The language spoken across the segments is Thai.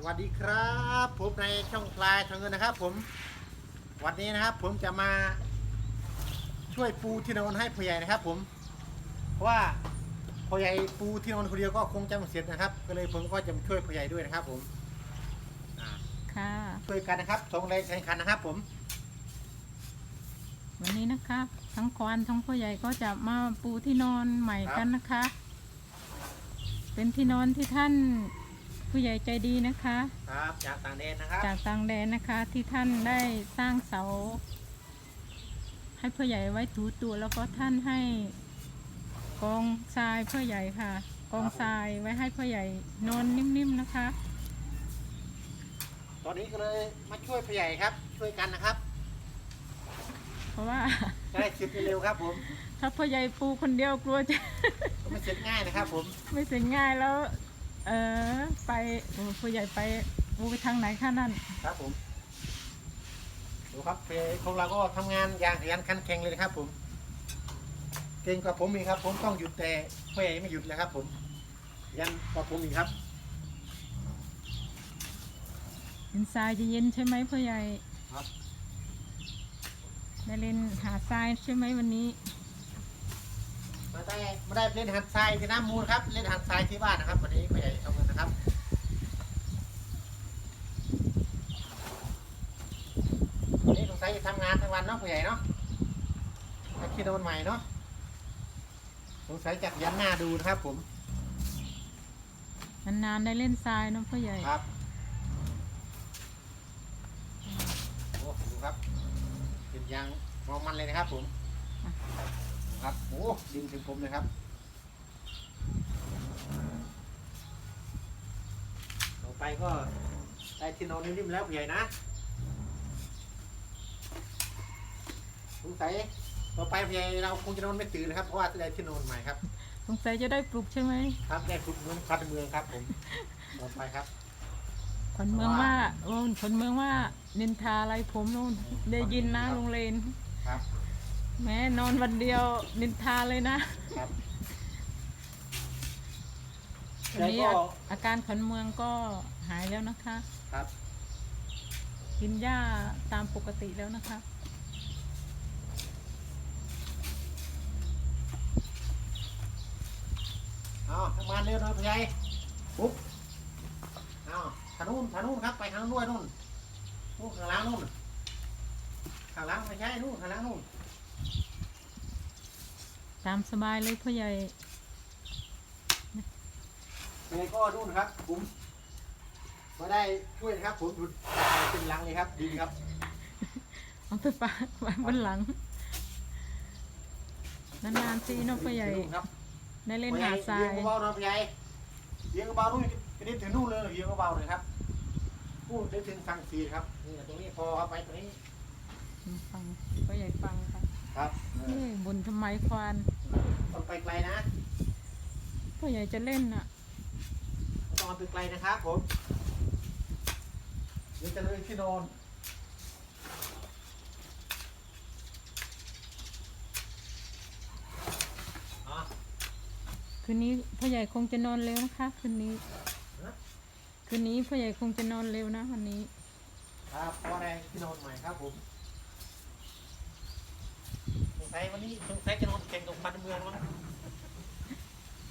สวัสดีครับผมในช่องพลายทางเงินนะครับ ผมวันนี้นะครับ ผมจะมาช่วยปูที่นอนให้พ่อใหญ่นะครับ ผม เพราะว่าพ่อใหญ่ปูที่นอนคนเดียวก็คงจะไม่เสร็จนะครับ ก็เลยผมก็จะมาช่วยพ่อใหญ่ด้วยนะครับ ผมอ่าค่ะช่วยกันนะครับสองแรงแข่งขันนะครับ ผม วันนี้นะคะทั้งควานทั้งพ่อใหญ่ก็จะมาปูที่นอนใหม่กันนะคะ เป็นที่นอนที่ท่าน ผู้ใหญ่ใจดีนะคะ ครับจากต่างแดนนะครับ จากต่างแดนนะคะ ที่ท่านได้สร้างเสา ให้พ่อใหญ่ไว้ถูตัวแล้วก็ท่านให้กองทรายพ่อใหญ่ค่ะ กองทรายไว้ให้พ่อใหญ่นอนนิ่มๆนะคะ ตอนนี้ก็เลยมาช่วยพ่อใหญ่ครับ ช่วยกันนะครับเพราะว่าจะได้เสร็จเร็วๆครับผม ถ้าพ่อใหญ่ปูคนเดียวกลัวจะก็ไม่เสร็จง่ายนะครับผม ไม่เสร็จง่ายแล้ว เออ ไปโอ้ผู้ใหญ่ไปปูไปทางไหนคะนั่น ครับผมดูครับเพจของเราก็ทำงานอย่างขยันขันแข็งเลยนะครับ ผม เก่งกว่าผมอีกครับ ผมต้องหยุดแต่พ่อใหญ่ไม่หยุดเลยครับ ผมยันกว่าผมอีกครับเป็นทรายจะเย็นใช่ไหมพ่อใหญ่ครับ ได้เล่นหาทรายใช่ไหมวันนี้ มาได้มาได้เล่นหัดทรายที่น้ำมูลครับ เล่นหัดทรายที่บ้านนะครับ วันนี้พ่อใหญ่ทำเงินนะครับวันนี้สงสัยจะทำงานทั้งวันเนาะพ่อใหญ่เนาะถ้าคิดโดนใหม่เนาะสงสัยจะยันหน้าดูนะครับผมนานๆได้เล่นทรายเนอะพ่อใหญ่ครับโอ้ดูครับเป็นยางมองมันเลยนะครับผม ครับโอ้ดินถึงผมเลยครับต่อไปก็ได้ที่นอนนิ่มๆแล้วผู้ใหญ่นะสงสัยต่อไปผู้ใหญ่เราคงจะนอนไม่ตื่นนะครับเพราะว่าได้ที่นอนใหม่ครับสงสัยจะได้ปลุกใช่ไหมครับได้ขุดเมืองพัดเมืองครับผมต่อไปครับคนเมืองว่าโอ้นคนเมืองว่านินทาอะไรผมนู่นได้ยินนะโรงเรียนครับ แม้นอนวันเดียวนินทาเลยนะครับวันนี้แล้วก็ อาอาการขนเมืองก็หายแล้วนะคะ ครับ กินหญ้าตามปกติแล้วนะคะ เอาทำงานเร็วหน่อยผู้ใหญ่ปุ๊บเอาทางนู้นทางนู้นครับ ไปทางนู้นด้วยนู่นนู่นข้างหล่างนู่นข้างหล่างไม่ใช่นู่นข้างหล่างนู่น ตามสบายเลยพ่อใหญ่ยังไงก็นู่นครับผมมาได้ช่วยนะครับ ผมหยุดเป็นหลังเลยครับดีครับเอาไปปะไว้บนหลังนานๆทีเน้องพ่อใหญ่นู่นครับได้เล่นหาดทรายเยียงเบาๆหน่อยผู้ใหญ่เยียงเบาๆนู่นกระดิ่งถึงนู่นเลยเยียงเบาๆเลยครับพูดได้ถึงฟังสีครับนี่ตรงนี้พอครับไปตรงนี้ฟังพ่อใหญ่ฟังค่ะครับเอเอ้อ ยบุญทำไมควานต้องไปไกลนะพ่อใหญ่จะเล่นน่ะต้องเอาไปไกลนะครับผมเดี๋ยวจะเลยที่นอนอ๋อคืนนี้พ่อใหญ่คงจะนอนเร็วนะคะคืนนี้ฮะคืนนี้พ่อใหญ่คงจะนอนเร็วนะวันนี้ ครับพอแรงที่นอนใหม่ครับผม สงสัยวันนี้สงสัยจะนอนแข่งตรงปันเมืองแล้วนะ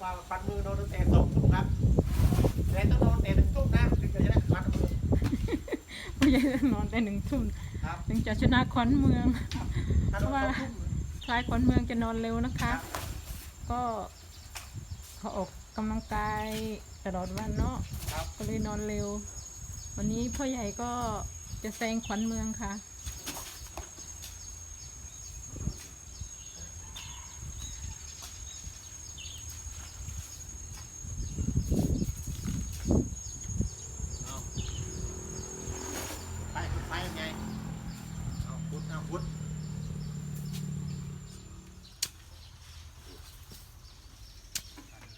ว่าปันเมืองนอนตั้งแต่สองทุ่มครับแต่ต้องนอนแต่หนึ่งทุ่มนะถึงจะได้ปันเมืองพ่อใหญ่จะนอนได้หนึ่งทุ่มครับถึงจะชนะขวัญเมืองถ้านอนสองทุ่มคลายขวัญเมืองจะนอนเร็วนะครัคะบก็เขาออกกำลังกายตลอดวันเนาะครับก็เลยนอนเร็ว วันนี้พ่อใหญ่ก็จะแซงขวัญเมืองค่ะ เอาไปขุดไปยังไงเอาขุดเอาขุด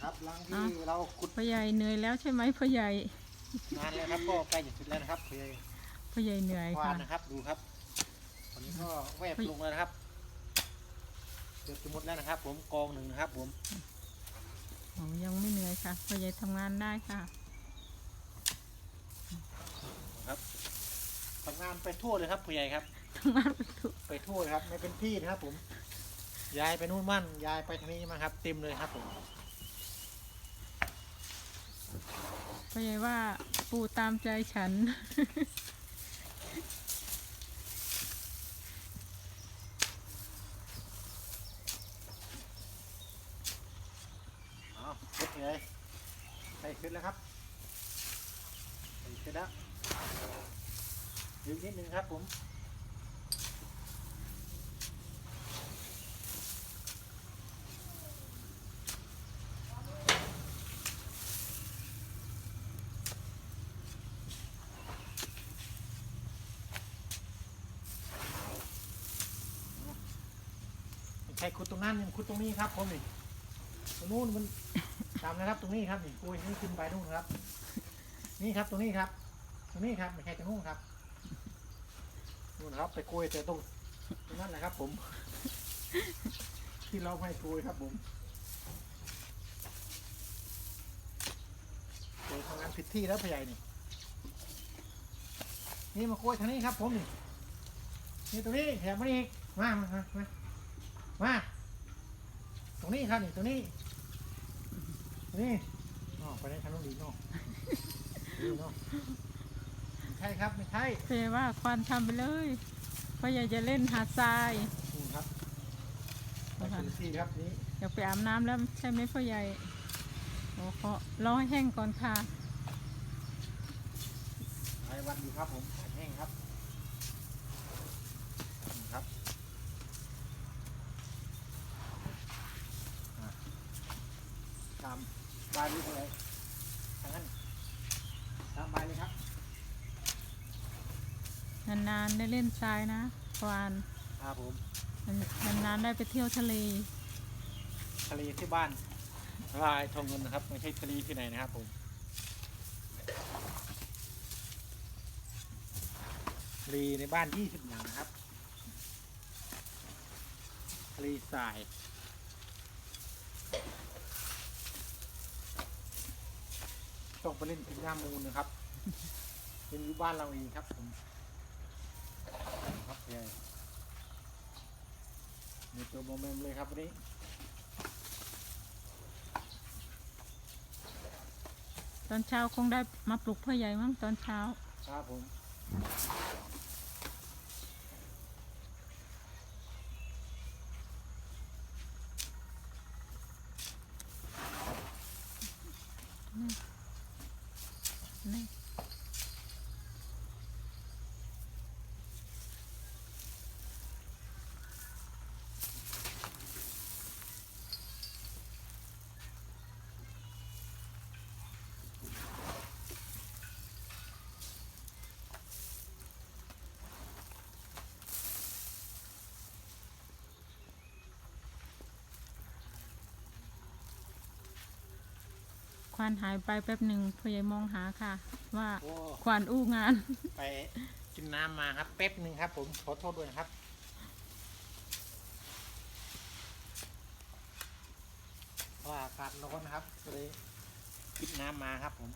ครับห ลังที่อะเราขุดพ่อใหญ่เหนื่อยแล้วใช่ไหมพ่อใหญ่นานแล้วครับก็ใกล้จะเสร็จแล้วนะครับเพื่อพ่อใหญ่เหนื่อยควาค่ะนนะครับดูครับตอนนี้ก็แวบลงแล้วนะครับเกือบจะหมดแล้วนะครับ ผมกองหนึ่งนะครับผมอ๋อยังไม่เหนื่อยค่ะพ่อใหญ่ทำงานได้ค่ะครับทำงานไปทั่วเลยครับผู้ใหญ่ครับทำงานไปทุกไปทั่วเลยครับไม่เป็นที่นะครับผมย้ายไปนู่นมั่นย้ายไปทางนี้มาครับ เต็มเลยครับผม พ่อใหญ่ว่าปูตามใจฉัน เอาเสร็จเลยใส่ขึ้นแล้วครับใส่ขึ้นแล้วอีกนิดนึงครับผม ไม่ใช่ขุดตรงนั้นมันขุดตรงนี้ครับผมนี่ตรงนู้นมันตามนะครับตรงนี้ครับนี่กล้วยนี่ขึ้นไปนู่นครับ นี่ครับตรงนี้ครับ ตรงนี้ครับไม่ใช่ตรงนู้นครับนู่นครับไปกล้วยแต่ตรงตรงนั้นแหละครับ ผม ที่เราให้กล้วยครับผมโอ้ยทำงานผิดที่แล้วพยายนี่ นี่มากล้วยทางนี้ครับ ผมนี่นี่ตรงนี้แถมมาอีกมามามา มามา ตรงนี้ครับนี่ตรงนี้ตรงนี้อ๋อไปได้ทางโน้นดีเนาะดีเนาะไม่ใช่ครับไม่ใช่พ่อใหญ่ว่าควานทำไปเลยพ่อใหญ่จะเล่นหาดทรายนี่ครับไปพื้นที่ครับนี้อยากไปอาบน้ำแล้วใช่ไหมพ่อใหญ่โอ้ขอรอให้แห้งก่อนค่ะหลายวันอยู่ครับผมแห้งครับนี่ครับอะตาม บายนี้เลยทางนั้นตามบายเลยครับนานๆได้เล่นทรายนะควานครับผมนานๆได้ไปเที่ยวทะเล ทะเลที่บ้านลายทองเงินนะครับ ไม่ใช่ทะเลที่ไหนนะครับผมทะเลในบ้านยี่สิบอย่างนะครับทะเลทราย ต้องไปเล่นกินน้ำมูลนะครับ เป็นอยู่บ้านเราเองครับผมครับยายมีตัวโมเมมเลยครับวันนี้ตอนเช้าคงได้มาปลุกพ่อใหญ่มั้งตอนเช้า ครับผม นี่ ควานหายไปแป๊บหนึ่งพ่อใหญ่มองหาค่ะ ว่าโอ้ ควานอู้งาน ไปกินน้ำมาครับแป๊บหนึ่งครับผมขอโทษด้วยนะครับ เพราะว่าอากาศร้อนนะครับก็เลยกินน้ำมาครับผม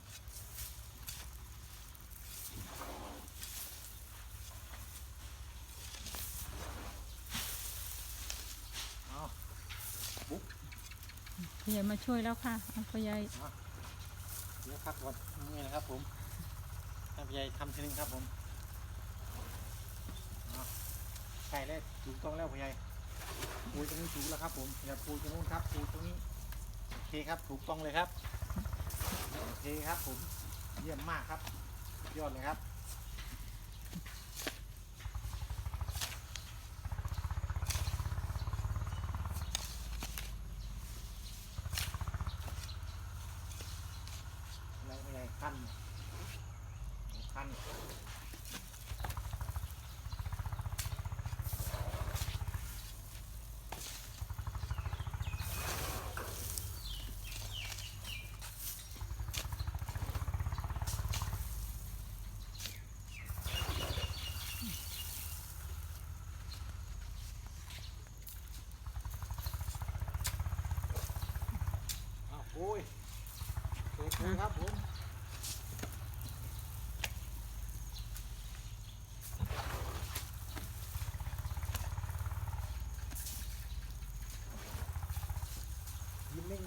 เอาบุ๊กพ่อใหญ่มาช่วยแล้วค่ะเอาพ่อใหญ่เอาเดี๋ยว พักก่อนนี่นะครับ ผมท่านผู้ใหญ่ทำทีนึงครับผมใช่แล้วถูกต้องแล้วผู้ใหญ่ปูตรงนี้ถูกแล้วครับ ผมอย่าปูตรงนู้นครับปูตรงนี้โอเคครับ ถูกต้องเลยครับโอเคครับ ผมเยี่ยมมากครับ ยอดเลยครับอะไรผู้ใหญ่ขั้นขั้น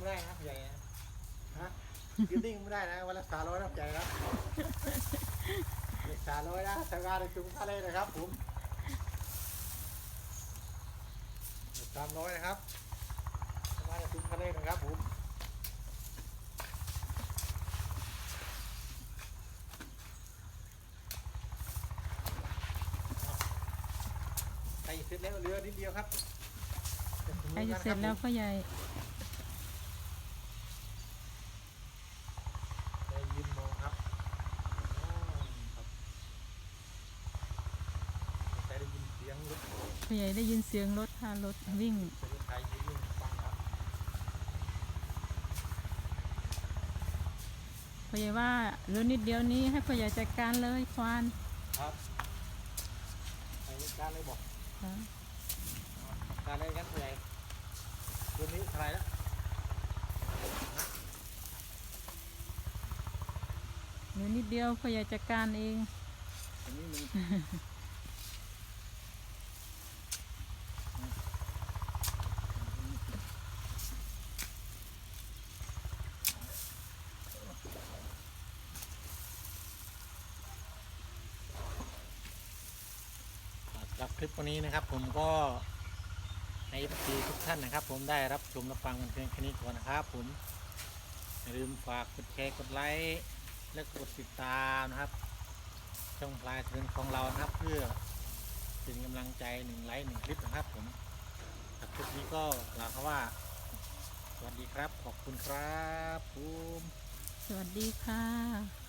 ได้นะใหญ่นิ่งไม่ได้นะวันละสามร้อยรับใจนะสามร้อยนะทำงานในจุงทะเลนะครับผมสามร้อยนะครับทำงานในจุงทะเลนะครับผมใส่เสร็จแล้วเหลือนิดเดียวครับใกล้จะเสร็จแล้วพ่อใหญ่ ได้ยินมองครับอ๋อครับแต่ได้ยินเสียงร ถพ่อใหญ่ได้ยินเสียงรถค่ะรถวิ่งเสียงรถไทยยืนวิ่งฟังครับพ่อใหญ่ว่าเหลือนิดเดียวนี้ให้พ่อใหญ่จัดการเลยควานครับไปการเลยบอกค่ะการเลยกันผู้ใหญ่ตัวนี้เท่าไหรแล้วเหลือนิดเดียวพ่อใหญ่จัดการเองอันนี้มันสำหรับ คลิปวันนี้นะครับ ผมก็ให้ทีทุกท่านนะครับ ผมได้รับชมรับฟังกันเพียงแค่นี้ก่อนนะครับ ผมอย่าลืมฝากกดแชร์กดไลค์และกดติดตามนะครับ ช่องปลายเทินของเรานะครับ เพื่อเป็นกำลังใจหนึ่งไลค์หนึ่งคลิปนะครับ ผมคลิปนี้ก็กล่าวคำว่า สวัสดีครับ ขอบคุณครับผมสวัสดีค่ะ